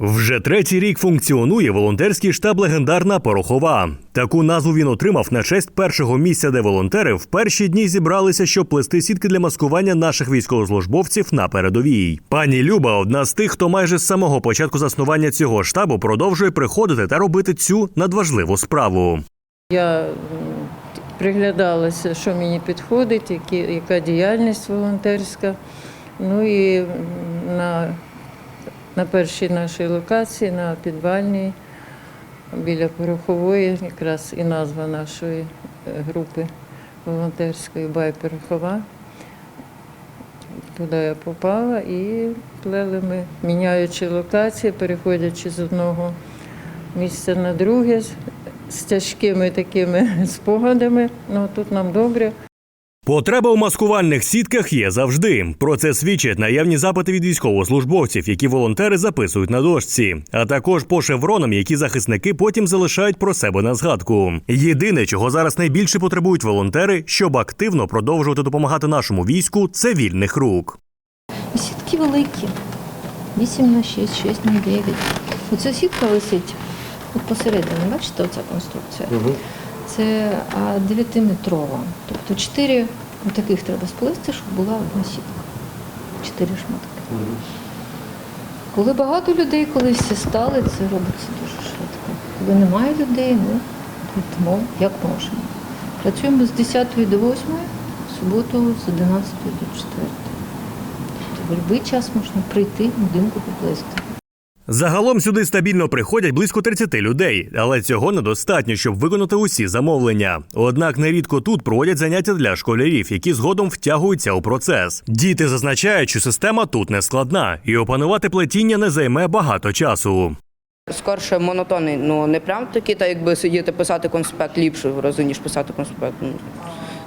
Вже третій рік функціонує волонтерський штаб Легендарна Порохова. Таку назву він отримав на честь першого місця, де волонтери в перші дні зібралися, щоб плести сітки для маскування наших військовослужбовців на передовій. Пані Люба одна з тих, хто майже з самого початку заснування цього штабу продовжує приходити та робити цю надважливу справу. Я приглядалася, що мені підходить, які, яка діяльність волонтерська. Ну і на, на першій нашій локації, на підвальній, біля порохової, якраз і назва нашої е, групи волонтерської Байпорохова. Туди я попала і плели ми, міняючи локації, переходячи з одного місця на друге з тяжкими такими спогадами. Ну тут нам добре. Потреба у маскувальних сітках є завжди. Про це свідчать наявні запити від військовослужбовців, які волонтери записують на дошці, а також по шевронам, які захисники потім залишають про себе на згадку. Єдине, чого зараз найбільше потребують волонтери, щоб активно продовжувати допомагати нашому війську, це вільних рук. Сітки великі. 8 на 6, 6 на 9. Оця сітка висить от посередині, бачите, оця конструкція. Це 9-метрова. Тобто 4 таких треба сплести, щоб була одна сітка. 4 шматки. Коли багато людей, коли всі стали, це робиться дуже швидко. Коли немає людей, ми йдемо як можемо. Працюємо з 10 до 8, в суботу з 11 до 4. Тобто в будь-який час можна прийти, будинку поплести. Загалом сюди стабільно приходять близько 30 людей, але цього недостатньо, щоб виконати усі замовлення. Однак нерідко тут проводять заняття для школярів, які згодом втягуються у процес. Діти зазначають, що система тут не складна, і опанувати плетіння не займе багато часу. Скорше монотонний, ну не прям такі, та якби сидіти писати конспект ліпше в рази, ніж писати конспект. Ну,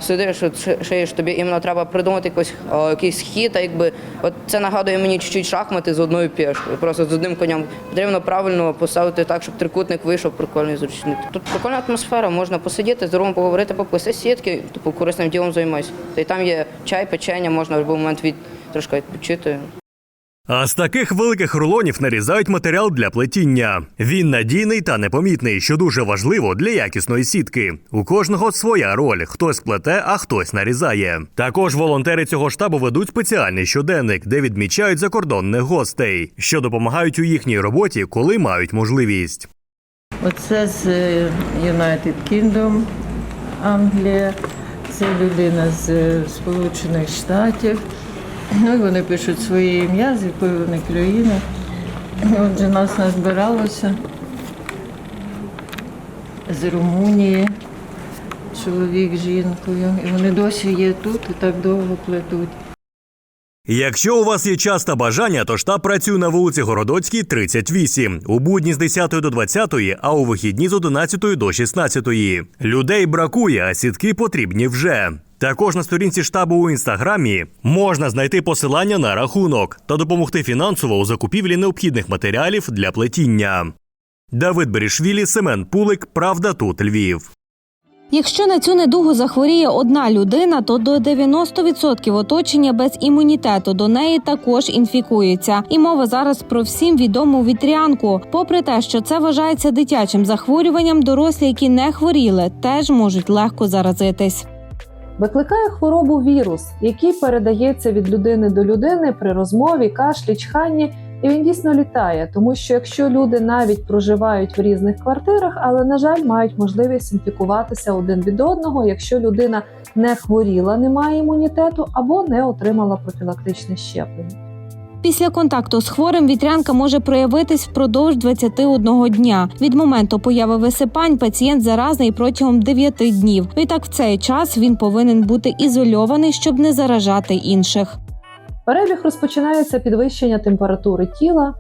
Сидиш, що шиєш, тобі іменно треба придумати якось, о, якийсь хід, а якби от це нагадує мені чуть-чуть шахмати з одною пішкою, просто з одним конем. Потрібно правильно поставити так, щоб трикутник вийшов прикольний зручний. Тут прикольна атмосфера, можна посидіти, здорово поговорити, поплести сітки, типу корисним ділом займайся. Та й там є чай, печення, можна в будь-який момент від трошки відпочити. А з таких великих рулонів нарізають матеріал для плетіння. Він надійний та непомітний, що дуже важливо для якісної сітки. У кожного своя роль: хтось плете, а хтось нарізає. Також волонтери цього штабу ведуть спеціальний щоденник, де відмічають закордонних гостей, що допомагають у їхній роботі, коли мають можливість. Оце з е, United Kingdom, Англія, це людина з е, Сполучених Штатів. Ну, і вони пишуть своє ім'я, з якої вони країни. Отже, нас назбиралося з Румунії, чоловік з жінкою. І вони досі є тут і так довго плетуть. Якщо у вас є час та бажання, то штаб працює на вулиці Городоцькій, 38, у будні з 10 до 20, а у вихідні з 11 до 16. Людей бракує, а сітки потрібні вже. Також на сторінці штабу у інстаграмі можна знайти посилання на рахунок та допомогти фінансово у закупівлі необхідних матеріалів для плетіння. Давид Берішвілі, Семен Пулик, Правда тут Львів. Якщо на цю недугу захворіє одна людина, то до 90% оточення без імунітету до неї також інфікується. І мова зараз про всім відому вітрянку. Попри те, що це вважається дитячим захворюванням, дорослі, які не хворіли, теж можуть легко заразитись. Викликає хворобу вірус, який передається від людини до людини при розмові, кашлі, чханні, і він дійсно літає, тому що якщо люди навіть проживають в різних квартирах, але на жаль мають можливість інфікуватися один від одного, якщо людина не хворіла, не має імунітету або не отримала профілактичне щеплення. Після контакту з хворим вітрянка може проявитись впродовж 21 дня. Від моменту появи висипань пацієнт заразний протягом 9 днів. Відтак в цей час він повинен бути ізольований, щоб не заражати інших. Перебіг розпочинається підвищення температури тіла,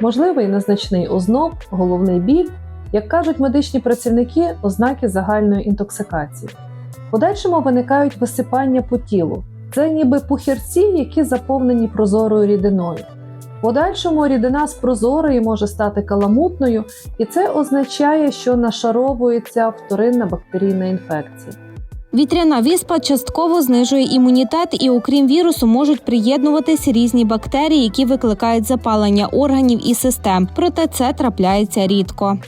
можливий незначний озноб, головний біль, як кажуть медичні працівники, ознаки загальної інтоксикації. Подальшому виникають висипання по тілу. Це ніби пухірці, які заповнені прозорою рідиною. Подальшому рідина з прозорої може стати каламутною, і це означає, що нашаровується вторинна бактерійна інфекція. Вітряна віспа частково знижує імунітет, і окрім вірусу можуть приєднуватись різні бактерії, які викликають запалення органів і систем. Проте це трапляється рідко.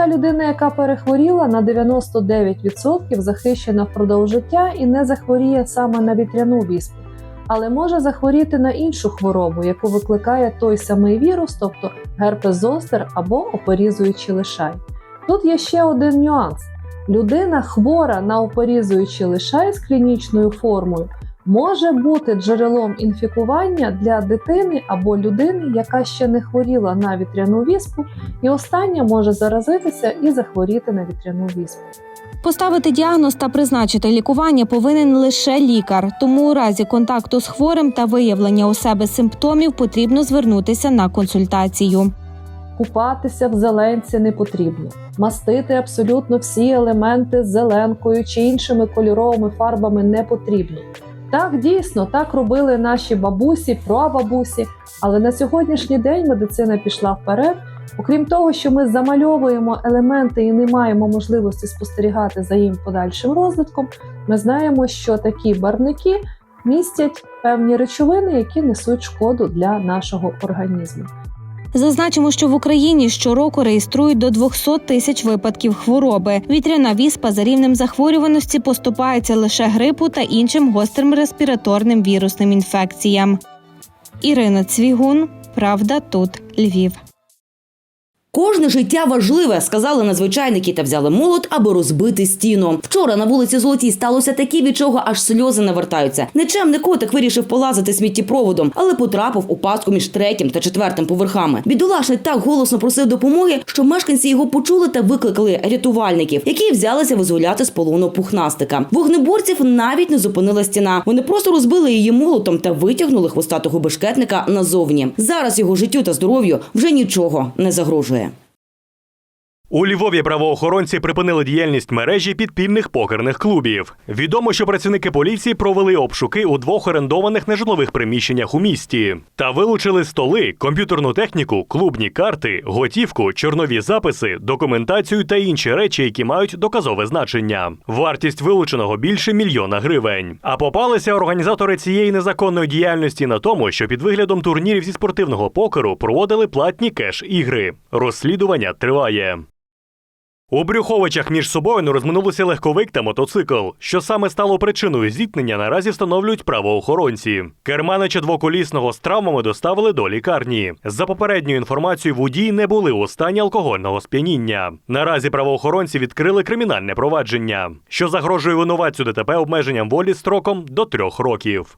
Та людина, яка перехворіла на 99% захищена впродовж життя і не захворіє саме на вітряну віспу, але може захворіти на іншу хворобу, яку викликає той самий вірус, тобто герпес зостер або опорізуючий лишай. Тут є ще один нюанс: людина хвора на опорізуючий лишай з клінічною формою. Може бути джерелом інфікування для дитини або людини, яка ще не хворіла на вітряну віспу, і остання може заразитися і захворіти на вітряну віспу. Поставити діагноз та призначити лікування повинен лише лікар. Тому у разі контакту з хворим та виявлення у себе симптомів потрібно звернутися на консультацію. Купатися в зеленці не потрібно. Мастити абсолютно всі елементи зеленкою чи іншими кольоровими фарбами не потрібно. Так, дійсно, так робили наші бабусі, прабабусі, але на сьогоднішній день медицина пішла вперед. Окрім того, що ми замальовуємо елементи і не маємо можливості спостерігати за їм подальшим розвитком, ми знаємо, що такі барвники містять певні речовини, які несуть шкоду для нашого організму. Зазначимо, що в Україні щороку реєструють до 200 тисяч випадків хвороби. Вітряна віспа за рівнем захворюваності поступається лише грипу та іншим гострим респіраторним вірусним інфекціям. Ірина Цвігун, Правда, тут Львів. Кожне життя важливе, сказали надзвичайники та взяли молот, аби розбити стіну. Вчора на вулиці Золотій сталося таке, від чого аж сльози навертаються. Нечемний котик вирішив полазити сміттєпроводом, але потрапив у пастку між третім та четвертим поверхами. Бідолашний так голосно просив допомоги, що мешканці його почули та викликали рятувальників, які взялися визволяти з полону пухнастика. Вогнеборців навіть не зупинила стіна. Вони просто розбили її молотом та витягнули хвостатого бешкетника назовні. Зараз його життю та здоров'ю вже нічого не загрожує. У Львові правоохоронці припинили діяльність мережі підпільних покерних клубів. Відомо, що працівники поліції провели обшуки у двох орендованих нежитлових приміщеннях у місті та вилучили столи, комп'ютерну техніку, клубні карти, готівку, чорнові записи, документацію та інші речі, які мають доказове значення. Вартість вилученого більше мільйона гривень. А попалися організатори цієї незаконної діяльності на тому, що під виглядом турнірів зі спортивного покеру проводили платні кеш-ігри. Розслідування триває. У Брюховичах між собою не розминулися легковик та мотоцикл. Що саме стало причиною зіткнення, наразі встановлюють правоохоронці. Керманича двоколісного з травмами доставили до лікарні. За попередньою інформацією, водії не були у стані алкогольного сп'яніння. Наразі правоохоронці відкрили кримінальне провадження, що загрожує винуватцю ДТП обмеженням волі строком до трьох років.